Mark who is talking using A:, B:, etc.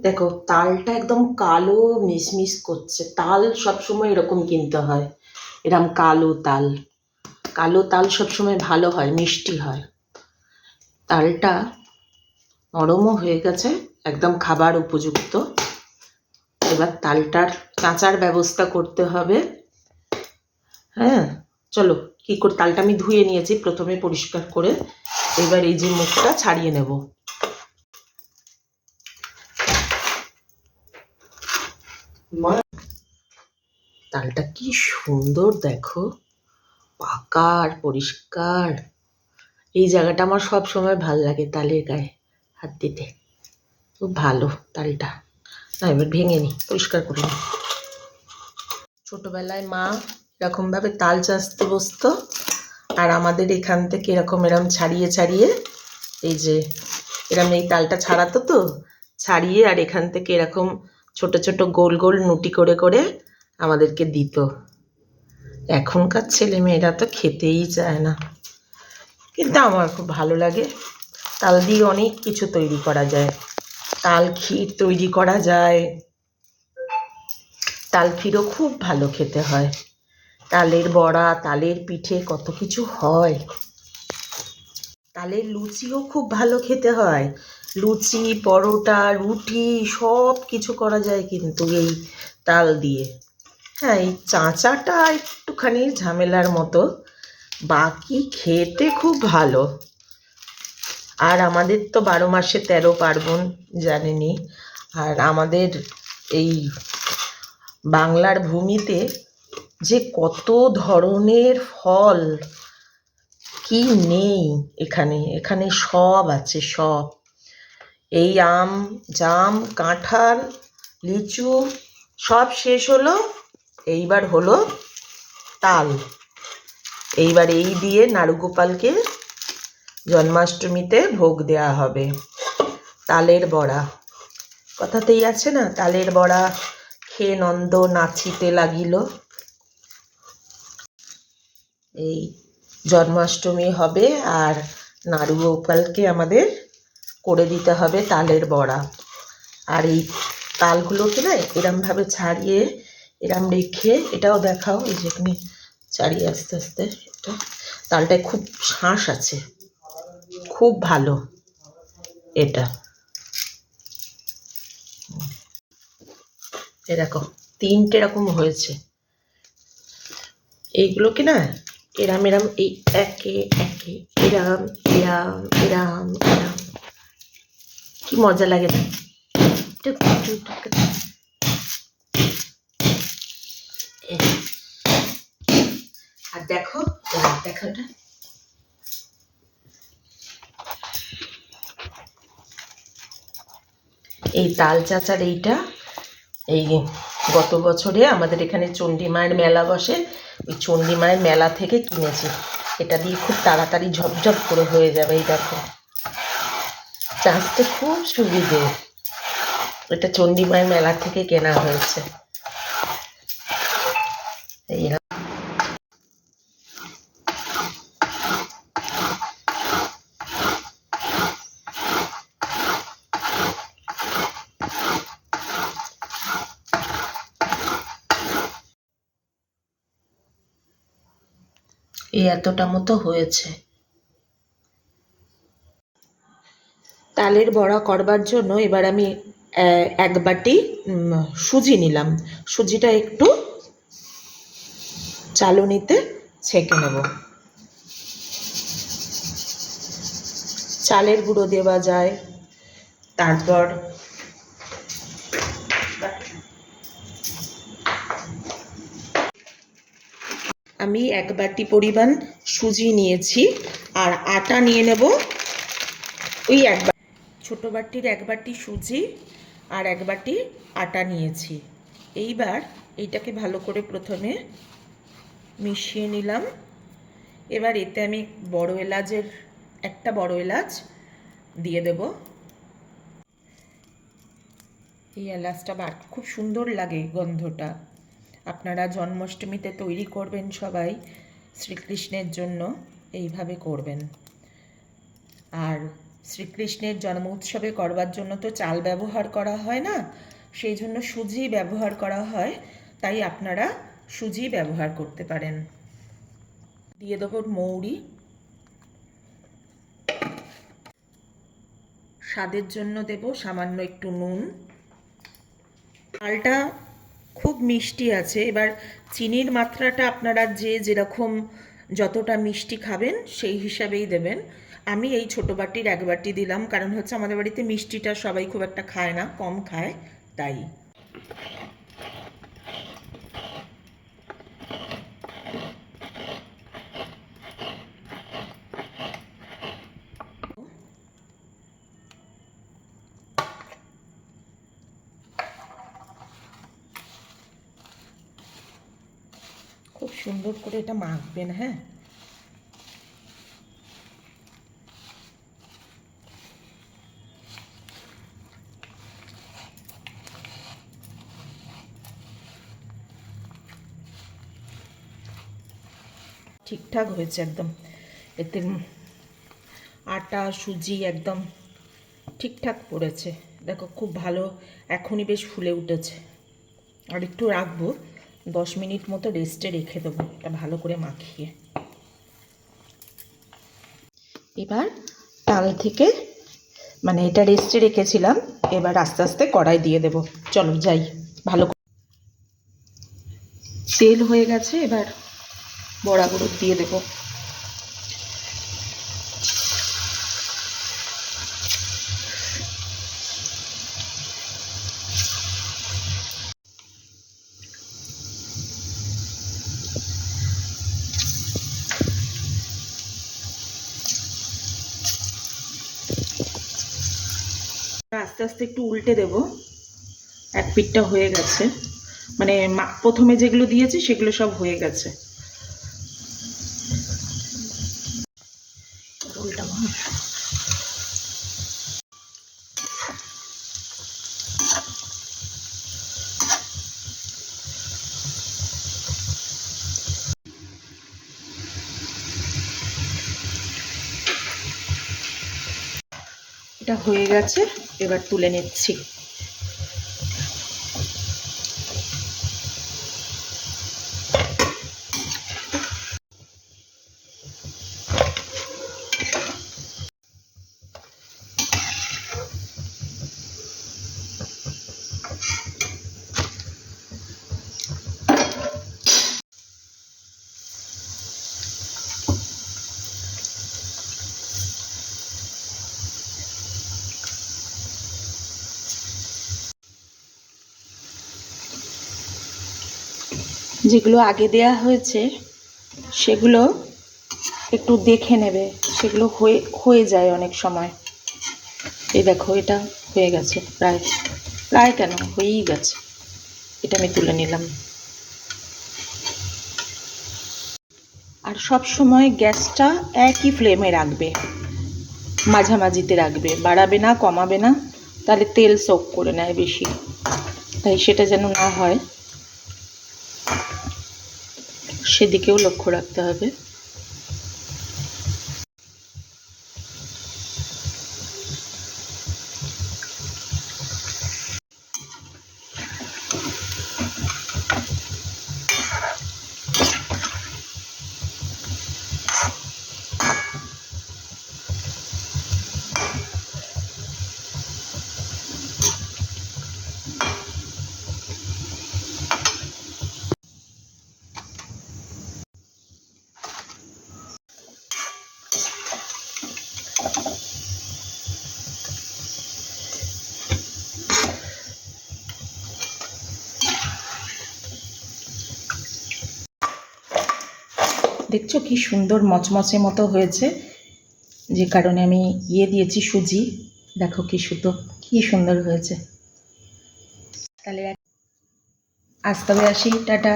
A: দেখো, তালটা একদম কালো মিসমিস করছে। তাল সবসময় এরকম কিনতে হয়। এরম কালো তাল। কালো তাল সবসময় ভালো হয়, মিষ্টি হয়। তালটা নরমও হয়ে গেছে, একদম খাবার উপযুক্ত। এবার তালটার কাঁচার ব্যবস্থা করতে হবে। হ্যাঁ চলো, কি করে, তালটা আমি ধুয়ে নিয়েছি প্রথমে পরিষ্কার করে। এবার এই যে মুখটা ছাড়িয়ে নেব। তালটা কি সুন্দর দেখো। পাকা আর পরিষ্কার। এই জায়গাটা আমার সব সময় ভালো লাগে তালের গায়ে হাত দিতে। খুব ভালো তালটা। না, এবার ভেঙে নি, পরিষ্কার করে নি। ছোটবেলায় মা এরকমভাবে তাল চাষতে বসতো, আর আমাদের এখান থেকে এরকম এরম ছাড়িয়ে ছাড়িয়ে এই যে এরম এই তালটা ছাড়াতো তো, ছাড়িয়ে আর এখান থেকে এরকম ছোট ছোট গোল গোল নুটি করে করে আমাদেরকে দিত। এখনকার ছেলে মেয়েরা তো খেতেই চায় না। কিন্তু আমার খুব ভালো লাগে। তাল দিয়ে অনেক কিছু তৈরি করা যায়। তাল ক্ষীর তৈরি করা যায়। তাল ক্ষীরও খুব ভালো খেতে হয়। তালের বড়া, তালের পিঠে কত কিছু হয়। তালের লুচিও খুব ভালো খেতে হয়। লুচি, পরোটা, রুটি সব কিছু করা যায় কিন্তু এই তাল দিয়ে। হ্যাঁ এই চাঁচাটা একটুখানি ঝামেলার মতো। বাকি খেতে খুব ভালো। আর আমাদের তো বারো মাসে তেরো পার্বণ জানেনি আর আমাদের এই বাংলার ভূমিতে যে কত ধরনের ফল, কি নেই এখানে। এখানে সব আছে, সব। এই আম, জাম, কাঁঠাল, লিচু সব শেষ হলো, এইবার হলো তাল। এইবার এই দিয়ে নাড়ুগোপালকে জন্মাষ্টমীতে ভোগ দেওয়া হবে। তালের বড়া। কথাতেই আছে না, তালের বড়া খেয়ে নন্দ নাচিতে লাগিল। এই জন্মাষ্টমী হবে আর নাড়ু গোপালকে আমাদের করে দিতে হবে তালের বড়া। আর এই তালগুলোকে না এরমভাবে ছাড়িয়ে, এরম রেখে, এটাও দেখাও, এই যেখানে ছাড়িয়ে আস্তে আস্তে এটা, তালটায় খুব শাঁস আছে। খুব ভালো এটা। এ দেখো, তিনটে রকম হয়েছে। এইগুলোকে না এরাম এরাম, এই একে একে, এরাম এরাম এরাম এরাম কি মজা লাগে না। আর দেখো দেখো এটা। এই তাল চাচার এইটা, এই গত বছরে আমাদের এখানে চণ্ডী মায়ের মেলা বসে, ওই চণ্ডী মায়ের মেলা থেকে কিনেছি। এটা দিয়ে খুব তাড়াতাড়ি ঝপঝপ করে হয়ে যাবে, এই দেখো। চাষতে খুব সুবিধে। এটা চণ্ডী মায়ের মেলা থেকে কেনা হয়েছে। এই এতটা মতো হয়েছে। তালের বড়া করবার জন্য এবার আমি এক বাটি সুজি নিলাম। সুজিটা একটু চালনিতে ছেঁকে নেব। চালের গুঁড়ো দেওয়া যায়। তারপর আমি এক বাটি পরিমাণ সুজি নিয়েছি, আর আটা নিয়ে নেব। ওই এক বা- ছোটো বাটির এক বাটি সুজি আর এক বাটি আটা নিয়েছি। এইবার এইটাকে ভালো করে প্রথমে মিশিয়ে নিলাম। এবার এতে আমি বড় এলাচের, একটা বড় এলাচ দিয়ে দেব। এই এলাচটা বার খুব সুন্দর লাগে গন্ধটা। আপনারা জন্মাষ্টমীতে তৈরি করবেন সবাই শ্রীকৃষ্ণের জন্য, এইভাবে করবেন। আর শ্রীকৃষ্ণের জন্ম উৎসবে করবার জন্য তো চাল ব্যবহার করা হয় না, সেই জন্য সুজি ব্যবহার করা হয়, তাই আপনারা সুজি ব্যবহার করতে পারেন। দিয়ে দেবো মৌরি। স্বাদের জন্য দেব সামান্য একটু নুন। চালটা খুব মিষ্টি আছে, এবার চিনির মাত্রাটা আপনারা যে যেরকম যতটা মিষ্টি খাবেন সেই হিসাবেই দেবেন। আমি এই ছোটো বাটির এক বাটি দিলাম, কারণ হচ্ছে আমাদের বাড়িতে মিষ্টিটা সবাই খুব একটা খায় না, কম খায়, তাই। খুব সুন্দর করে এটা মাখবেন হ্যাঁ? ঠিকঠাক হয়েছে একদম। এতে আটা, সুজি একদম ঠিকঠাক পড়েছে। দেখো খুব ভালো এখনই বেশ ফুলে উঠেছে। আর একটু রাখব, দশ মিনিট মতো রেস্টে রেখে দেবো, এটা ভালো করে মাখিয়ে। এবার তাল থেকে মানে এটা রেস্টে রেখেছিলাম, এবার আস্তে আস্তে কড়াই দিয়ে দেব। চলো যাই, ভালো তেল হয়ে গেছে, এবার বড়াগুলো দিয়ে দেবো। আস্তে আস্তে একটু উল্টে দেব। এক পিঠটা হয়ে গেছে। মানে প্রথমে যেগুলো দিয়েছি সেগুলো সব হয়ে গেছে। উল্টাবো। এটা হয়ে গেছে এবার তুলে নিচ্ছি যেগুলো আগে দেয়া হয়েছে, সেগুলো একটু দেখে নেবে। সেগুলো হয়ে হয়ে যায় অনেক সময়। এই দেখো, এটা হয়ে গেছে প্রায়। প্রায় কেন? হয়েই গেছে। এটা আমি তুলে নিলাম। আর সব সময় গ্যাসটা একই ফ্লেমে রাখবে। মাঝামাঝিতে রাখবে। বাড়াবে না, কমাবে না। তাহলে তেল সোক করে নেয় বেশি। তাই সেটা যেন না হয়। সেদিকেও লক্ষ্য রাখতে হবে। দেখছ কি সুন্দর মচমচে মতো হয়েছে? যে কারণে আমি ইয়ে দিয়েছি সুজি। দেখো কি সুতো, কি সুন্দর হয়েছে। তাহলে আজ তবে আসি, টাটা।